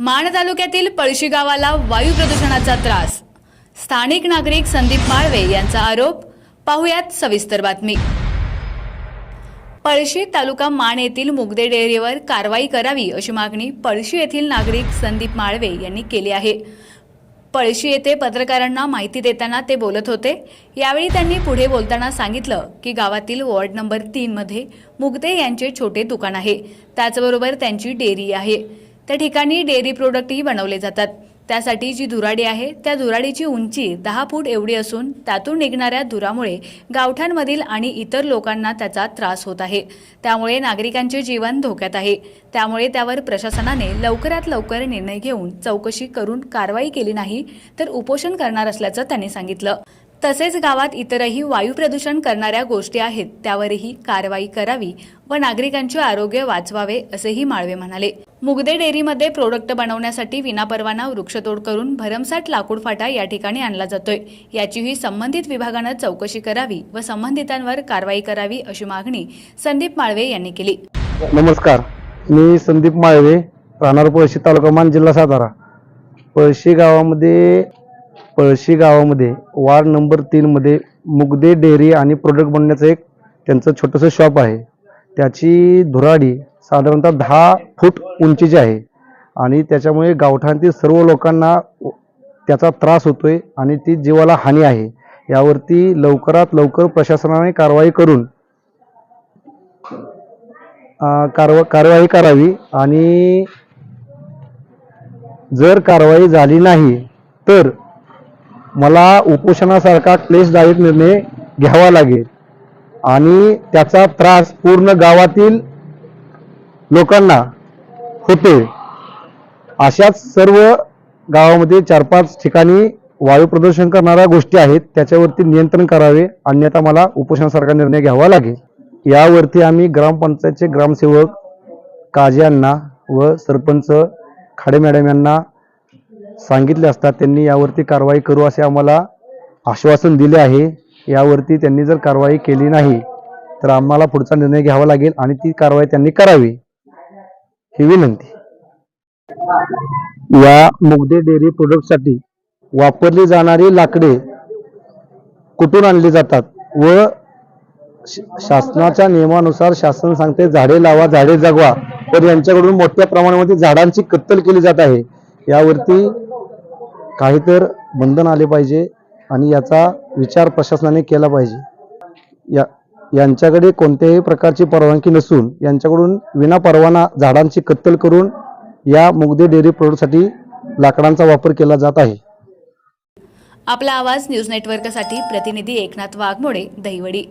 माण तालुक्यातील पळशी गावाला वायू प्रदूषणाचा त्रास. स्थानिक नागरिक संदीप माळवे यांचा आरोप. पाहुयात सविस्तर बातमी. पळशी तालुका माण येथील मुगदे डेअरीवर कारवाई करावी अशी मागणी पळशी येथील नागरिक संदीप माळवे यांनी केली आहे. पळशी येथे पत्रकारांना माहिती देताना ते बोलत होते. यावेळी त्यांनी पुढे बोलताना सांगितलं की गावातील वॉर्ड नंबर तीनमध्ये मुगदे यांचे छोटे दुकान आहे. त्याचबरोबर त्यांची डेअरी आहे. त्या ठिकाणी डेअरी प्रोडक्टही बनवले जातात. त्यासाठी जी धुराडी आहे त्या धुराडीची उंची दहा फूट एवढी असून त्यातून निघणाऱ्या धुरामुळे गावठांमधील आणि इतर लोकांना त्याचा त्रास होत आहे. त्यामुळे नागरिकांचे जीवन धोक्यात आहे. त्यामुळे त्यावर प्रशासनाने लवकरात लवकर निर्णय घेऊन चौकशी करून कारवाई केली नाही तर उपोषण करणार असल्याचं त्यांनी सांगितलं. तसेच गावात इतरही वायू प्रदूषण करणाऱ्या गोष्टी आहेत त्यावरही कारवाई करावी व नागरिकांचे आरोग्य वाचवावे असेही माळवे म्हणाले. मुगदे डेअरीमध्ये प्रोडक्ट बनवण्यासाठी विनापरवाना वृक्षतोड करून भरमसाठ लाकूड फाटा या ठिकाणी आणला जातोय. याचीही संबंधित विभागानं चौकशी करावी व संबंधितांवर कारवाई करावी अशी मागणी संदीप माळवे यांनी केली. नमस्कार. मी संदीप माळवे राहणार पळशी तालुका मान जिल्हा सातारा. पळशी गावामध्ये पळशी गावामध्ये वार्ड नंबर तीनमध्ये मुगदे डेअरी आणि प्रोडक्ट बनण्याचं एक त्यांचं छोटंसं शॉप आहे. त्याची धुराडी साधारणतः दहा फूट उंचीची आहे. आणि त्याच्यामुळे गावठाणतील सर्व लोकांना त्याचा त्रास होतोय आणि ती जीवाला हानी आहे. यावरती लवकरात लवकर प्रशासनाने कारवाई करून कारवा कारवाई करावी आणि जर कारवाई झाली नाही तर मला उपोषणासारखा क्लेशदायक निर्णय घ्यावा लागेल. आणि त्याचा त्रास पूर्ण गावातील लोकांना होते अशाच सर्व गावामध्ये चार पाच ठिकाणी वायू प्रदूषण करणाऱ्या गोष्टी आहेत. त्याच्यावरती नियंत्रण करावे. अन्यथा मला उपोषणासारखा निर्णय घ्यावा लागेल. यावरती आम्ही ग्रामपंचायतचे ग्रामसेवक काजी यांना व सरपंच खाडे मॅडम यांना सांगितले असता त्यांनी यावरती कारवाई करू असे आम्हाला आश्वासन दिले आहे. यावरती त्यांनी जर कारवाई केली नाही तर आम्हाला पुढचा निर्णय घ्यावा लागेल आणि ती कारवाई त्यांनी करावी. ही विनंती. या मुगदे डेअरी प्रोडक्टसाठी वापरली जाणारी लाकडे कुठून आणली जातात व श- शासनाच्या नियमानुसार शासन सांगते झाडे लावा झाडे जगवा. तर यांच्याकडून मोठ्या प्रमाणामध्ये झाडांची कत्तल केली जात आहे. यावरती काही तर बंधन आले पाहिजे आणि याचा विचार प्रशासनाने केला पाहिजे. या यांच्याकडे कोणत्याही प्रकारची परवानगी नसून यांच्याकडून विना परवाना झाडांची कत्तल करून या मुगदे डेअरी प्रोडक्टसाठी लाकडांचा वापर केला जात आहे. आपला आवाज न्यूज नेटवर्कसाठी प्रतिनिधी एकनाथ वाघमोडे दहिवडी.